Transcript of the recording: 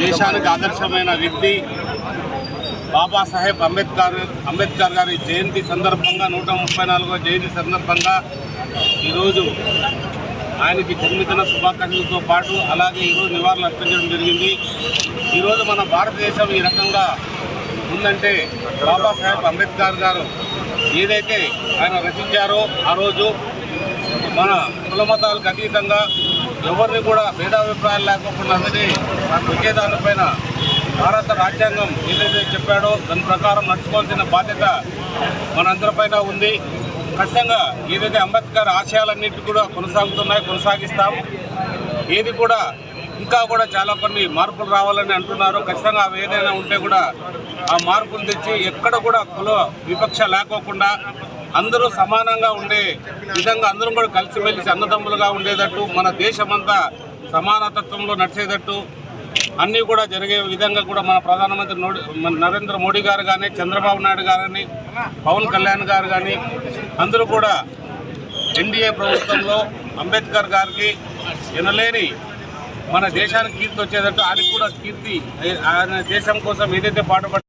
దేశానికి ఆదర్శమైన వ్యక్తి బాబాసాహెబ్ అంబేద్కర్ అంబేద్కర్ గారి జయంతి సందర్భంగా నూట ముప్పై నాలుగో జయంతి సందర్భంగా ఈరోజు ఆయనకి జన్మదిన శుభాకాంక్షలతో పాటు అలాగే ఈరోజు నివాళులు అర్పించడం జరిగింది. ఈరోజు మన భారతదేశం ఈ రకంగా ఉందంటే బాబాసాహెబ్ అంబేద్కర్ గారు ఏదైతే ఆయన రచించారో ఆ రోజు మన కులమతాలకు అతీతంగా ఎవరిని కూడా భేదాభిప్రాయాలు లేకోకుండా అందరినీ ఒకే దానిపైన భారత రాజ్యాంగం ఏదైతే చెప్పాడో దాని ప్రకారం నడుచుకోవాల్సిన బాధ్యత మనందరిపైన ఉంది. ఖచ్చితంగా ఏదైతే అంబేద్కర్ ఆశయాలన్నింటి కూడా కొనసాగుతున్నాయి కొనసాగిస్తాం. ఏది కూడా ఇంకా కూడా చాలా కొన్ని మార్పులు రావాలని అంటున్నారు. ఖచ్చితంగా అవి ఏదైనా ఉంటే కూడా ఆ మార్పులు తెచ్చి ఎక్కడ కూడా కుల విపక్ష లేకోకుండా అందరూ సమానంగా ఉండే విధంగా అందరం కూడా కలిసిమెలిసి అన్నదమ్ములుగా ఉండేటట్టు మన దేశమంతా సమానతత్వంలో నడిచేటట్టు అన్నీ కూడా జరిగే విధంగా కూడా మన ప్రధానమంత్రి నోడి మన నరేంద్ర మోడీ గారు కానీ చంద్రబాబు నాయుడు గారని పవన్ కళ్యాణ్ గారు కానీ అందరూ కూడా ఎన్డీఏ ప్రభుత్వంలో అంబేద్కర్ గారికి వినలేని మన దేశానికి కీర్తి వచ్చేటట్టు ఆయనకు కూడా కీర్తి ఆయన దేశం కోసం ఏదైతే పాటుపడి